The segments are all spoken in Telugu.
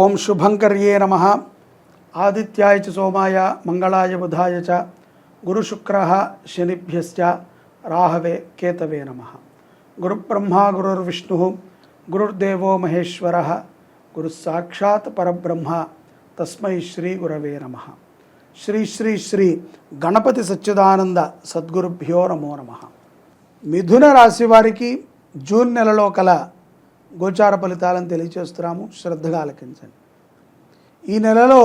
ఓం శుభంకర్యే నమ. ఆదిత్యాయ చ సోమాయ మంగళాయ బుధాయ చ గురుశుక్ర శనిభ్యశ్చ రాహవే కేతవే నమ. గురుబ్రహ్మ గురుర్విష్ణు గురుర్దేవో మహేశ్వర గురుసాక్షాత్ పరబ్రహ్మ తస్మై శ్రీ గురవే నమ. శ్రీ శ్రీ శ్రీ గణపతి సచ్చిదానంద సద్గురుభ్యో నమో నమ. మిథున రాశి వారికి జూన్ నెలలో కల గోచార ఫలితాలను తెలియచేస్తున్నాము. శ్రద్ధగా ఆలకించండి. ఈ నెలలో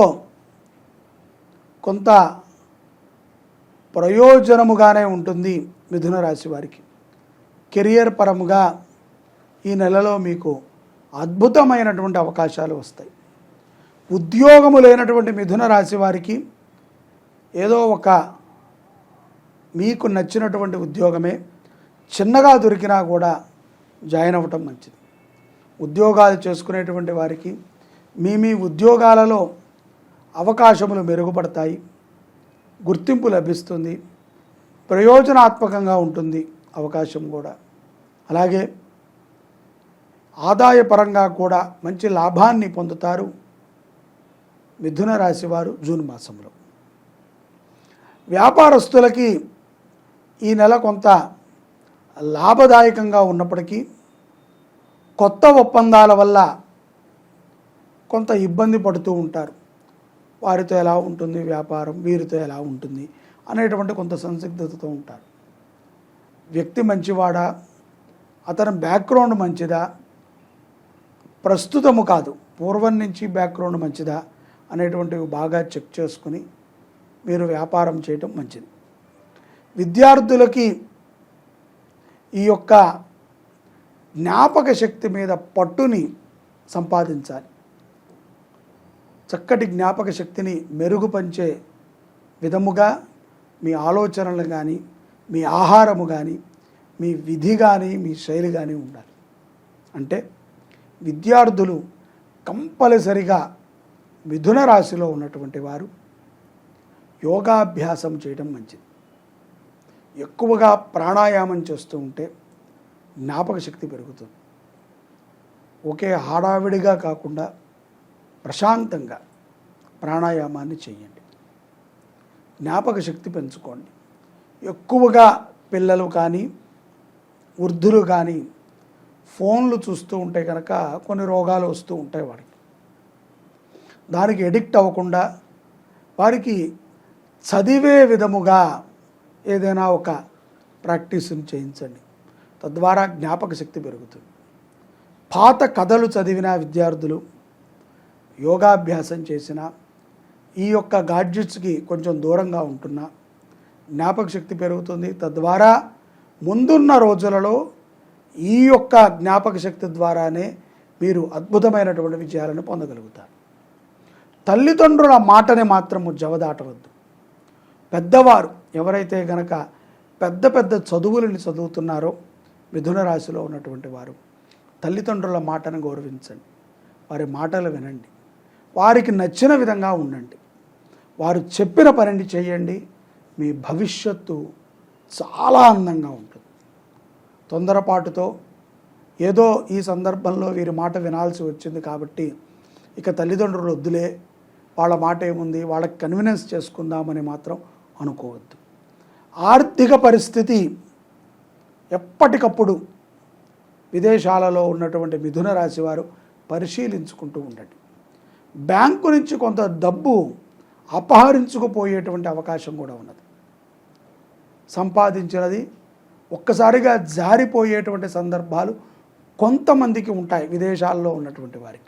కొంత ప్రయోజనముగానే ఉంటుంది మిథున రాశి వారికి. కెరియర్ పరముగా ఈ నెలలో మీకు అద్భుతమైనటువంటి అవకాశాలు వస్తాయి. ఉద్యోగము లేనటువంటి మిథున రాశి వారికి ఏదో ఒక మీకు నచ్చినటువంటి ఉద్యోగమే. చిన్నగా దొరికినా కూడా జాయిన్ అవ్వటం మంచిది. ఉద్యోగాలు చేసుకునేటువంటి వారికి మీ మీ ఉద్యోగాలలో అవకాశములు మెరుగుపడతాయి గుర్తింపు లభిస్తుంది ప్రయోజనాత్మకంగా ఉంటుంది అవకాశం కూడా. అలాగే ఆదాయపరంగా కూడా మంచి లాభాన్ని పొందుతారు మిథున రాశి వారు జూన్ మాసంలో. వ్యాపారస్తులకి ఈ నెల కొంత లాభదాయకంగా ఉన్నప్పటికీ కొత్త ఒప్పందాల వల్ల కొంత ఇబ్బంది పడుతూ ఉంటారు. వారితో ఎలా ఉంటుంది వ్యాపారం? వీరితో ఎలా ఉంటుంది? అనేటువంటి కొంత సందిగ్ధతతో ఉంటారు. వ్యక్తి మంచివాడా? అతని బ్యాక్గ్రౌండ్ మంచిదా? ప్రస్తుతము కాదు పూర్వం నుంచి బ్యాక్గ్రౌండ్ మంచిదా? అనేటువంటివి బాగా చెక్ చేసుకుని మీరు వ్యాపారం చేయటం మంచిది. విద్యార్థులకి ఈ యొక్క జ్ఞాపక శక్తి మీద పట్టుని సంపాదించాలి. చక్కటి జ్ఞాపక శక్తిని మెరుగుపంచే విధముగా మీ ఆలోచనలు కానీ మీ ఆహారము కానీ మీ విధి కానీ మీ శైలి కానీ ఉండాలి. అంటే విద్యార్థులు కంపల్సరిగా మిథున రాశిలో ఉన్నటువంటి వారు యోగాభ్యాసం చేయడం మంచిది. ఎక్కువగా ప్రాణాయామం చేస్తూ ఉంటే జ్ఞాపక శక్తి పెరుగుతుంది. ఒకే హడావిడిగా కాకుండా ప్రశాంతంగా ప్రాణాయామాన్ని చేయండి. జ్ఞాపక శక్తి పెంచుకోండి. ఎక్కువగా పిల్లలు కానీ వృద్ధులు కానీ ఫోన్లు చూస్తూ ఉంటే కనుక కొన్ని రోగాలు వస్తూ ఉంటాయి వాడికి దానికి ఎడిక్ట్ అవ్వకుండా వారికి చదివే విధముగా ఏదైనా ఒక ప్రాక్టీస్ని చేయించండి. తద్వారా జ్ఞాపక శక్తి పెరుగుతుంది. పాత కథలు చదివిన విద్యార్థులు యోగాభ్యాసం చేసిన ఈ యొక్క గాడ్జెట్స్కి కొంచెం దూరంగా ఉంటున్నా జ్ఞాపక శక్తి పెరుగుతుంది. తద్వారా ముందున్న రోజులలో ఈ యొక్క జ్ఞాపక శక్తి ద్వారానే మీరు అద్భుతమైనటువంటి విజయాలను పొందగలుగుతారు. తల్లిదండ్రుల మాటని మాత్రము జవదాటవద్దు. పెద్దవారు ఎవరైతే గనక పెద్ద పెద్ద చదువులని చదువుతున్నారో మిథున రాశిలో ఉన్నటువంటి వారు తల్లిదండ్రుల మాటను గౌరవించండి. వారి మాటలు వినండి. వారికి నచ్చిన విధంగా ఉండండి. వారు చెప్పిన పనిని చేయండి. మీ భవిష్యత్తు చాలా అందంగా ఉంటుంది. తొందరపాటుతో ఏదో ఈ సందర్భంలో వీరి మాట వినాల్సి వచ్చింది కాబట్టి ఇక తల్లిదండ్రులు వద్దులే. వాళ్ళ మాట ఏముంది? వాళ్ళకి కన్వీనెన్స్ చేసుకుందామని మాత్రం అనుకోవద్దు. ఆర్థిక పరిస్థితి ఎప్పటికప్పుడు విదేశాలలో ఉన్నటువంటి మిథున రాశి వారు పరిశీలించుకుంటూ ఉండండి. బ్యాంకు నుంచి కొంత డబ్బు అపహరించుకుపోయేటువంటి అవకాశం కూడా ఉన్నది. సంపాదించినది ఒక్కసారిగా జారిపోయేటువంటి సందర్భాలు కొంతమందికి ఉంటాయి విదేశాల్లో ఉన్నటువంటి వారికి.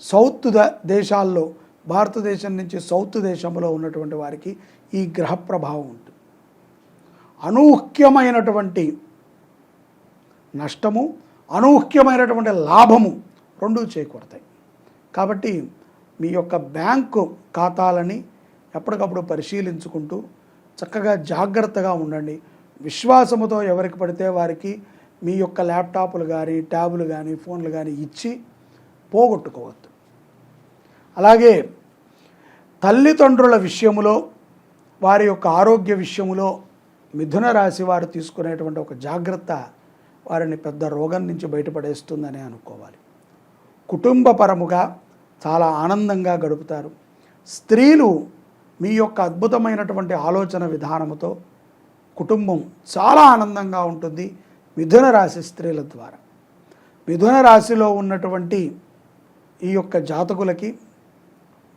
సౌత్ ద- దేశాల్లో భారతదేశం నుంచి సౌత్ దేశంలో ఉన్నటువంటి వారికి ఈ గ్రహ ప్రభావం ఉంటుంది. అనూహ్యమైనటువంటి నష్టము అనూహ్యమైనటువంటి లాభము రెండూ చేకూరతాయి. కాబట్టి మీ యొక్క బ్యాంకు ఖాతాలని ఎప్పటికప్పుడు పరిశీలించుకుంటూ చక్కగా జాగ్రత్తగా ఉండండి. విశ్వాసముతో ఎవరికి పడితే వారికి మీ యొక్క ల్యాప్టాప్లు కానీ ట్యాబులు కానీ ఫోన్లు కానీ ఇచ్చి పోగొట్టుకోవద్దు. అలాగే తల్లిదండ్రుల విషయములో వారి యొక్క ఆరోగ్య విషయములో మిథున రాశి వారు తీసుకునేటువంటి ఒక జాగ్రత్త వారిని పెద్ద రోగం నుంచి బయటపడేస్తుందని అనుకోవాలి. కుటుంబపరముగా చాలా ఆనందంగా గడుపుతారు. స్త్రీలు మీ యొక్క అద్భుతమైనటువంటి ఆలోచన విధానముతో కుటుంబం చాలా ఆనందంగా ఉంటుంది మిథున రాశి స్త్రీల ద్వారా. మిథున రాశిలో ఉన్నటువంటి ఈ యొక్క జాతకులకి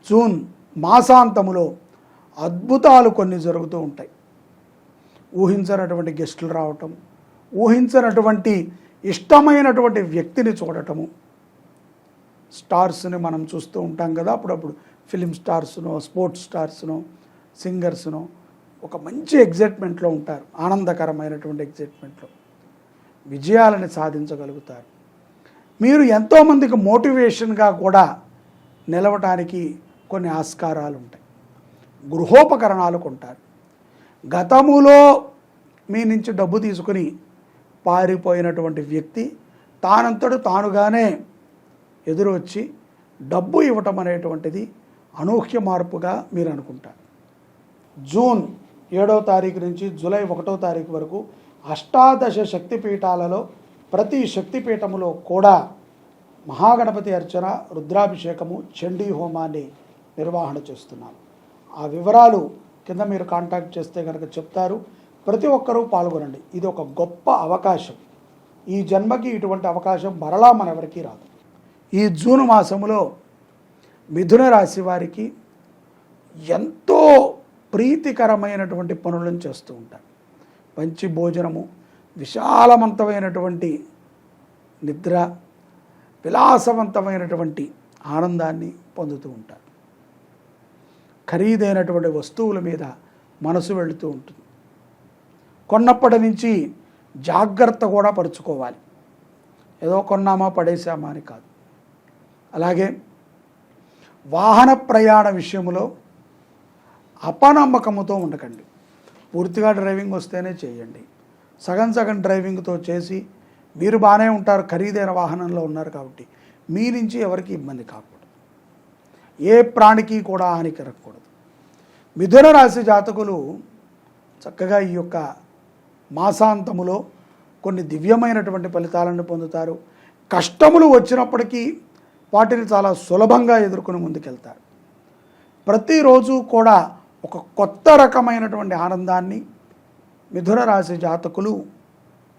జూన్ మాసాంతములో అద్భుతాలు కొన్ని జరుగుతూ ఉంటాయి. ఊహించనటువంటి గెస్టులు రావటం ఊహించనటువంటి ఇష్టమైనటువంటి వ్యక్తిని చూడటము. స్టార్స్ని మనం చూస్తూ ఉంటాం కదా అప్పుడప్పుడు. ఫిలిం స్టార్స్నో స్పోర్ట్స్ స్టార్స్నో సింగర్స్నో ఒక మంచి ఎగ్జైట్మెంట్లో ఉంటారు. ఆనందకరమైనటువంటి ఎగ్జైట్మెంట్లో. విజయాలని సాధించగలుగుతారు. మీరు ఎంతోమందికి మోటివేషన్గా కూడా నిలవటానికి కొన్ని ఆస్కారాలు ఉంటాయి గృహోపకరణాలు కొంటారు. గతములో మీ నుంచి డబ్బు తీసుకుని పారిపోయినటువంటి వ్యక్తి తానంతడు తానుగానే ఎదురు వచ్చి డబ్బు ఇవ్వటం అనేటువంటిది అనూహ్య మార్పుగా మీరు అనుకుంటారు. జూన్ ఏడవ తారీఖు నుంచి జూలై ఒకటో తారీఖు వరకు అష్టాదశ శక్తిపీఠాలలో ప్రతి శక్తిపీఠములో కూడా మహాగణపతి అర్చన రుద్రాభిషేకము చండీ హోమాన్ని నిర్వహణ చేస్తున్నాను ఆ వివరాలు కింద మీరు కాంటాక్ట్ చేస్తే కనుక చెప్తారు. ప్రతి ఒక్కరూ పాల్గొనండి. ఇది ఒక గొప్ప అవకాశం. ఈ జన్మకి ఇటువంటి అవకాశం మరలా మనెవరికీ రాదు. ఈ జూన్ మాసములో మిథున రాశి వారికి ఎంతో ప్రీతికరమైనటువంటి పనులను చేస్తూ ఉంటారు. మంచి భోజనము విశాలవంతమైనటువంటి నిద్ర విలాసవంతమైనటువంటి ఆనందాన్ని పొందుతూ ఉంటారు. ఖరీదైనటువంటి వస్తువుల మీద మనసు వెళుతూ ఉంటుంది. కొన్నప్పటి నుంచి జాగ్రత్త కూడా పరుచుకోవాలి. ఏదో కొన్నామా పడేసామా అని కాదు. అలాగే వాహన ప్రయాణ విషయంలో అపనమ్మకముతో ఉండకండి. పూర్తిగా డ్రైవింగ్ వస్తేనే చేయండి. సగం సగం డ్రైవింగ్తో చేసి మీరు బాగానే ఉంటారు ఖరీదైన వాహనంలో ఉన్నారు కాబట్టి మీ నుంచి ఎవరికి ఇబ్బంది కాకూడదు. ఏ ప్రాణికి కూడా హాని కలగకూడదు. మిథున రాశి జాతకులు చక్కగా ఈ యొక్క మాసాంతములో కొన్ని దివ్యమైనటువంటి ఫలితాలను పొందుతారు. కష్టములు వచ్చినప్పటికీ వాటిని చాలా సులభంగా ఎదుర్కొని ముందుకెళ్తారు. ప్రతిరోజు కూడా ఒక కొత్త రకమైనటువంటి ఆనందాన్ని మిథున రాశి జాతకులు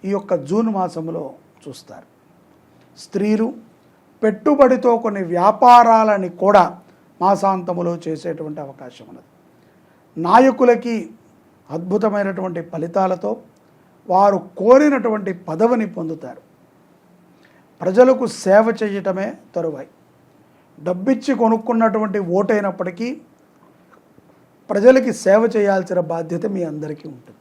ఈ యొక్క జూన్ మాసంలో చూస్తారు. స్త్రీలు పెట్టుబడితో కొన్ని వ్యాపారాలని కూడా మాసాంతములో చేసేటువంటి అవకాశం ఉన్నది. నాయకులకి అద్భుతమైనటువంటి ఫలితాలతో వారు కోరినటువంటి పదవిని పొందుతారు. ప్రజలకు సేవ చేయటమే తరువాయి. డబ్బిచ్చి కొనుక్కున్నటువంటి ఓటైనప్పటికీ ప్రజలకి సేవ చేయాల్సిన బాధ్యత మీ అందరికీ ఉంటుంది.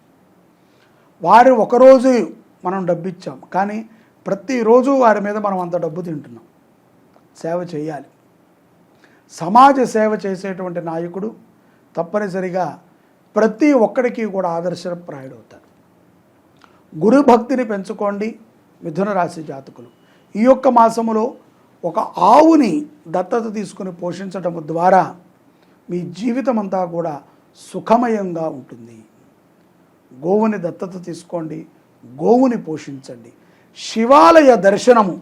వారు ఒకరోజు మనం డబ్బిచ్చాం. కానీ ప్రతిరోజు వారి మీద మనం అంత డబ్బు తింటున్నాం. సేవ చేయాలి. సమాజ సేవ చేసేటువంటి నాయకుడు తప్పనిసరిగా ప్రతి ఒక్కడికి కూడా ఆదర్శప్రాయుడవుతారు గురు భక్తిని పెంచుకోండి మిథున రాశి జాతకులు. ఈ యొక్క మాసములో ఒక ఆవుని దత్తత తీసుకుని పోషించడం ద్వారా మీ జీవితం అంతా కూడా సుఖమయంగా ఉంటుంది. గోవుని దత్తత తీసుకోండి గోవుని పోషించండి. శివాలయ దర్శనము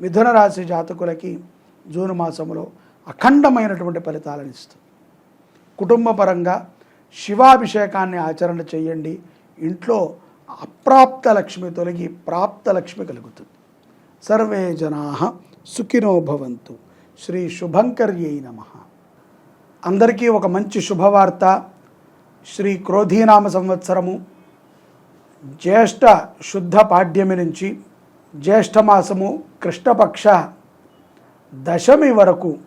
మిథున రాశి జాతకులకి జూన్ మాసములో అఖండమైనటువంటి ఫలితాలను ఇస్తుంది. కుటుంబపరంగా శివాభిషేకాన్ని ఆచరణ చేయండి. ఇంట్లో అప్రాప్త లక్ష్మి తొలగి ప్రాప్త లక్ష్మి కలుగుతుంది. సర్వే జనా సుఖినో భవంతు. శ్రీ శుభంకర్యై నమ. అందరికీ ఒక మంచి శుభవార్త. శ్రీ క్రోధీనామ సంవత్సరము జ్యేష్ఠ శుద్ధ పాడ్యమి నుంచి జ్యేష్ఠమాసము కృష్ణపక్ష దశమి వరకు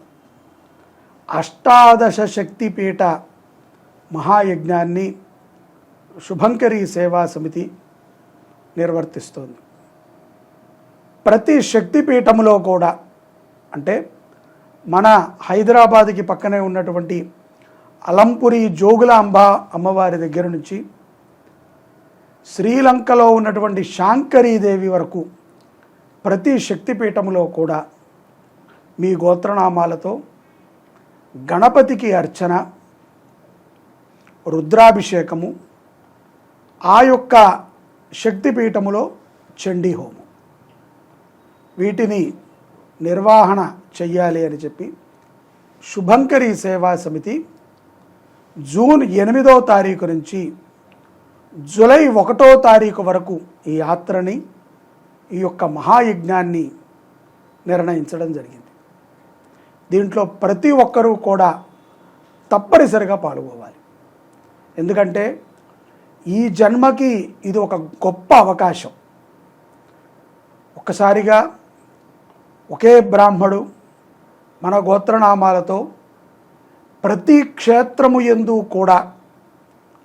అష్టాదశ శక్తిపీఠ మహాయజ్ఞాన్ని శుభంకరి సేవా సమితి నిర్వర్తిస్తోంది. ప్రతి శక్తిపీఠములో కూడా అంటే మన హైదరాబాద్కి పక్కనే ఉన్నటువంటి అలంపురి జోగులాంబ అమ్మవారి దగ్గర నుంచి శ్రీలంకలో ఉన్నటువంటి శాంకరీదేవి వరకు ప్రతి శక్తిపీఠములో కూడా మీ గోత్రనామాలతో గణపతికి అర్చన రుద్రాభిషేకము ఆ యొక్క శక్తిపీఠములో చండీ హోమం. వీటిని నిర్వహణ చెయ్యాలి అని చెప్పి శుభంకరి సేవా సమితి జూన్ ఎనిమిదో తారీఖు నుంచి జూలై ఒకటో తారీఖు వరకు ఈ యాత్రని ఈ యొక్క మహాయజ్ఞాన్ని నిర్ణయించడం జరిగింది. దీంట్లో ప్రతి ఒక్కరూ కూడా తప్పనిసరిగా పాల్గొవాలి. ఎందుకంటే ఈ జన్మకి ఇది ఒక గొప్ప అవకాశం. ఒక్కసారిగా ఒకే బ్రాహ్మడు మన గోత్రనామాలతో ప్రతి క్షేత్రము ఎందు కూడా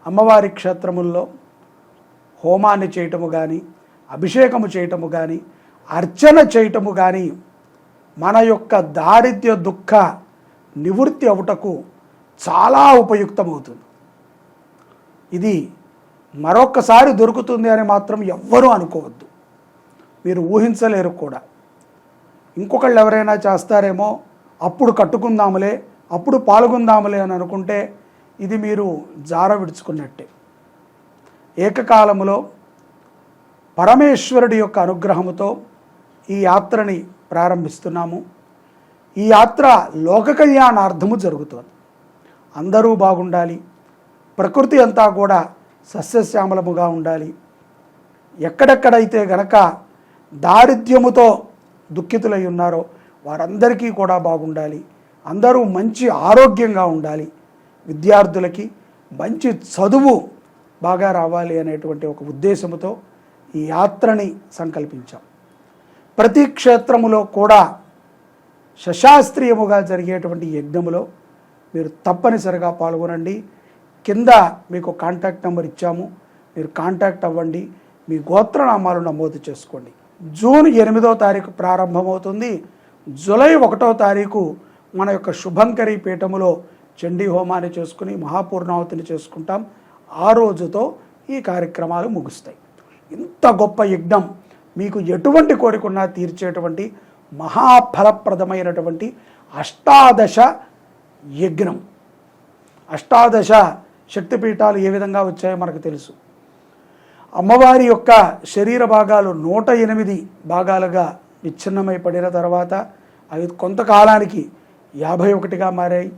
అమ్మవారి క్షేత్రముల్లో హోమాన్ని చేయటము కానీ అభిషేకము చేయటము కానీ అర్చన చేయటము కానీ మన యొక్క దారిద్ర్య దుఃఖ నివృత్తి అవుటకు చాలా ఉపయుక్తమవుతుంది. ఇది మరొక్కసారి దొరుకుతుంది అని మాత్రం ఎవ్వరూ అనుకోవద్దు. మీరు ఊహించలేరు కూడా. ఇంకొకళ్ళు ఎవరైనా చేస్తారేమో అప్పుడు కట్టుకుందాములే అప్పుడు పాల్గొందాములే అని అనుకుంటే ఇది మీరు జార విడుచుకున్నట్టే. ఏకకాలంలో పరమేశ్వరుడి యొక్క అనుగ్రహముతో ఈ యాత్రని ప్రారంభిస్తున్నాము. ఈ యాత్ర లోక కళ్యాణార్థము జరుగుతుంది. అందరూ బాగుండాలి. ప్రకృతి అంతా కూడా సస్యశ్యామలముగా ఉండాలి. ఎక్కడెక్కడైతే గనక దారిద్ర్యముతో దుఃఖితులై ఉన్నారో వారందరికీ కూడా బాగుండాలి. అందరూ మంచి ఆరోగ్యంగా ఉండాలి. విద్యార్థులకి మంచి చదువు బాగా రావాలి అనేటువంటి ఒక ఉద్దేశంతో ఈ యాత్రని సంకల్పించాం. ప్రతి క్షేత్రములో కూడా శశాస్త్రీయముగా జరిగేటువంటి యజ్ఞములో మీరు తప్పనిసరిగా పాల్గొనండి. కింద మీకు కాంటాక్ట్ నెంబర్ ఇచ్చాము. మీరు కాంటాక్ట్ అవ్వండి. మీ గోత్రనామాలు నమోదు చేసుకోండి. జూన్ ఎనిమిదో తారీఖు ప్రారంభమవుతుంది. జూలై ఒకటో తారీఖు మన యొక్క శుభంకరి పీఠములో చండీ హోమాన్ని చేసుకుని మహాపూర్ణావతిని చేసుకుంటాం. ఆ రోజుతో ఈ కార్యక్రమాలు ముగుస్తాయి. ఇంత గొప్ప యజ్ఞం మీకు ఎటువంటి కోరికున్నా తీర్చేటువంటి మహాఫలప్రదమైనటువంటి అష్టాదశ యజ్ఞం. అష్టాదశ శక్తిపీఠాలు ఏ విధంగా వచ్చాయో మనకు తెలుసు. అమ్మవారి యొక్క శరీర భాగాలు నూట ఎనిమిది భాగాలుగా విచ్ఛిన్నమై పడిన తర్వాత అవి కొంతకాలానికి యాభై ఒకటిగా మారాయి.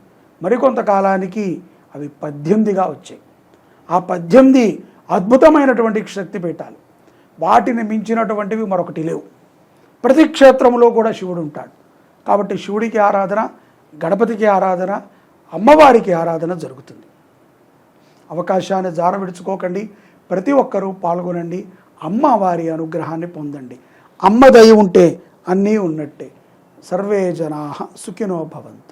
మరికొంతకాలానికి అవి పద్దెనిమిదిగా వచ్చాయి. ఆ పద్దెనిమిది అద్భుతమైనటువంటి శక్తిపీఠాలు. వాటిని మించినటువంటివి మరొకటి లేవు. ప్రతి క్షేత్రంలో కూడా శివుడు ఉంటాడు. కాబట్టి శివుడికి ఆరాధన గణపతికి ఆరాధన అమ్మవారికి ఆరాధన జరుగుతుంది. అవకాశాన్ని జార విడుచుకోకండి. ప్రతి ఒక్కరూ పాల్గొనండి. అమ్మవారి అనుగ్రహాన్ని పొందండి. అమ్మ దయ ఉంటే అన్నీ ఉన్నట్టే. సర్వే జనా సుఖినో భవంతు.